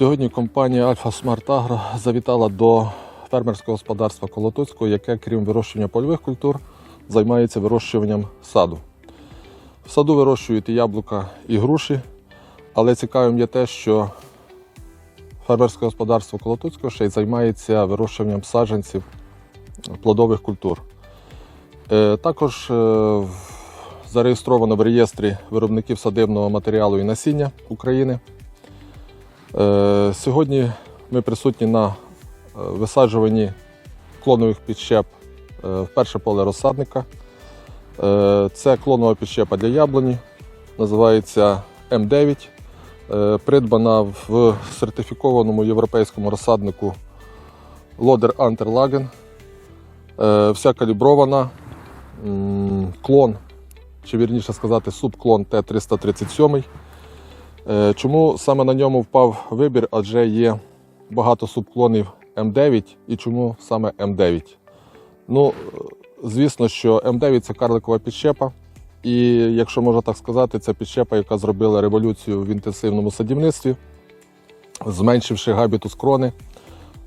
Сьогодні компанія Alpha Smart Agro завітала до фермерського господарства Колотоцького, яке, крім вирощування польових культур, займається вирощуванням саду. В саду вирощують і яблука, і груші, але цікавим є те, що фермерське господарство Колотоцького ще й займається вирощуванням саджанців плодових культур. Е, Також е, зареєстровано в реєстрі виробників садибного матеріалу і насіння України. Е, Сьогодні ми присутні на е, висаджуванні клонових підщеп е, в перше поле розсадника. Це клонова підщепа для яблуні, називається М9. Е, Придбана в сертифікованому європейському розсаднику Лодер Антерлаген. Вся калібрована. Клон, чи вірніше сказати, субклон Т-337. Е, Чому саме на ньому впав вибір? Адже є багато субклонів М9 і чому саме М9? Ну, е, звісно, що М9 це карликова підщепа. І якщо можна так сказати, це підщепа, яка зробила революцію в інтенсивному садівництві, зменшивши габітус крони,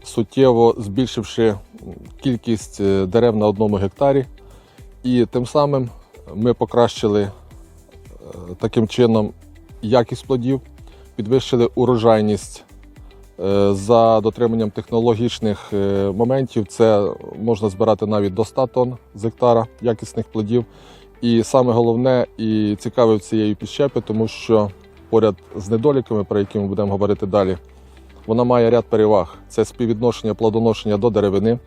суттєво збільшивши кількість е, дерев на одному гектарі. І тим самим ми покращили таким чином якість плодів, підвищили урожайність е, за дотриманням технологічних е, моментів. Це можна збирати навіть до 100 тонн з гектара якісних плодів. І саме головне і цікаве в цієї підщепи, тому що поряд з недоліками, про які ми будемо говорити далі, вона має ряд переваг: це співвідношення плодоношення до деревини.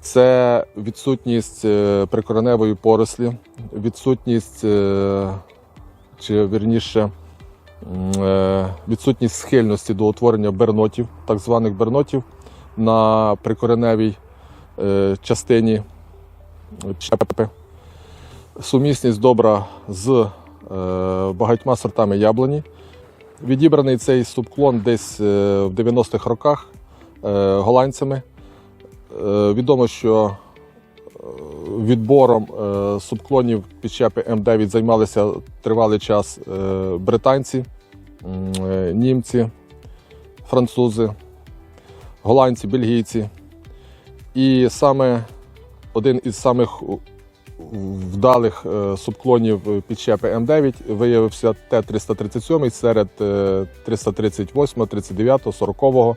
Це відсутність е, прикореневої порослі, відсутність, чи вірніше, відсутність схильності до утворення бернотів, так званих бернотів на прикореневій е, частині щепи. Сумісність добра з е, багатьма сортами яблуні. Відібраний цей субклон десь е, в 90-х роках е, голландцями. Е, Відомо, що е, відбором е, субклонів підщепи М9 займалися тривалий час е, британці, е, німці, французи, голландці, бельгійці. І саме один із самих вдалих е, субклонів підщепи М9 виявився Т-337 серед е, 338, 39, 40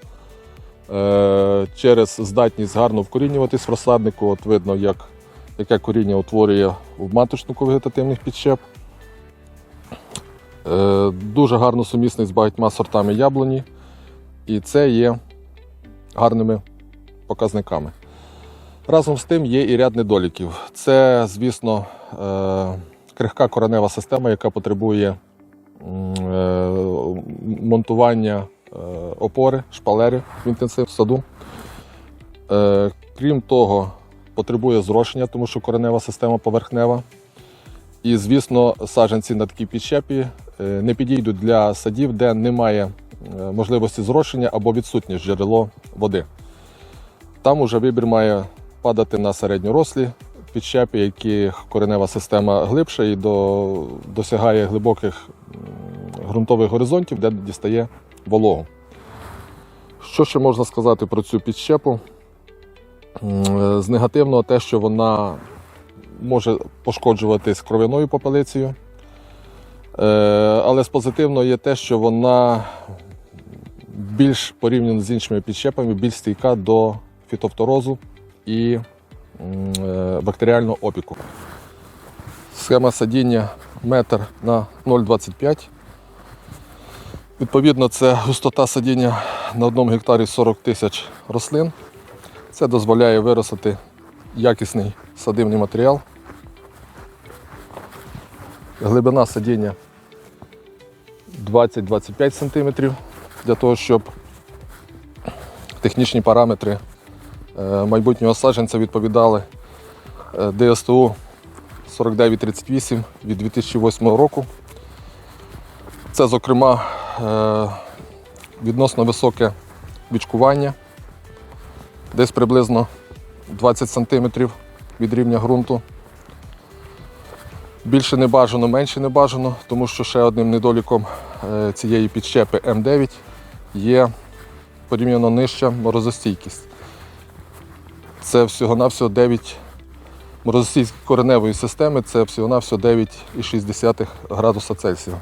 Е, через здатність гарно вкорінюватись в розсаднику. От видно, як, яке коріння утворює в маточнику вегетативних підщеп. Е, Дуже гарно сумісний з багатьма сортами яблуні, і це є гарними показниками. Разом з тим є і ряд недоліків. Це, звісно, е, крихка коренева система, яка потребує е, монтування опори, шпалери в інтенсивному саду. Крім того, потребує зрошення, тому що коренева система поверхнева. І, звісно, саджанці на такій підщепі не підійдуть для садів, де немає е, можливості зрошення або відсутнє джерело води. Там уже вибір має падати на середньорослі підщепі, яких коренева система глибша і до, досягає глибоких ґрунтових горизонтів, де дістає вологу. Що ще можна сказати про цю підщепу? З негативного те, що вона може пошкоджуватись кров'яною попелицею. Е, Але з позитивного є те, що вона більш порівняно з іншими підщепами, більш стійка до фітофторозу і е, бактеріального опіку. Схема садіння метр на 0,25. Відповідно, це густота садіння на одному гектарі 40 тисяч рослин. Це дозволяє виростити якісний садивний матеріал. Глибина садіння 20-25 см для того, щоб технічні параметри е, майбутнього саджанця відповідали е, ДСТУ 4938 від 2008 року. Це, зокрема, е, відносно високе відшкування, десь приблизно 20 см від рівня ґрунту. Більше не бажано, менше не бажано, тому що ще одним недоліком е, цієї підщепи М9 є порівняно нижча морозостійкість. Це всього-навсього 9 морозостійської кореневої системи, це всього-навсього 9,6 градуса Цельсія.